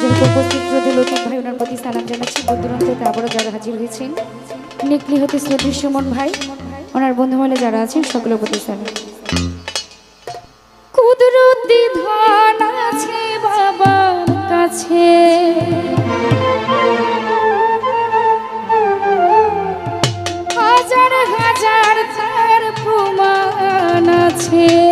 যেহেতু উপস্থিত যদি লতিফ ভাই, ওনার প্রতি সালাম জানাচ্ছি। দূর দূরান্ত থেকে আবারও যারা হাজির হয়েছেন। নিকলি হতে শ্রদ্ধি সুমন ভাই, ওনার বন্ধু মহলে যারা আছেন, সকলের প্রতি সালাম। কুদরতি ধন আছে বাবার কাছে। হাজার হাজার তার প্রমাণ আছে।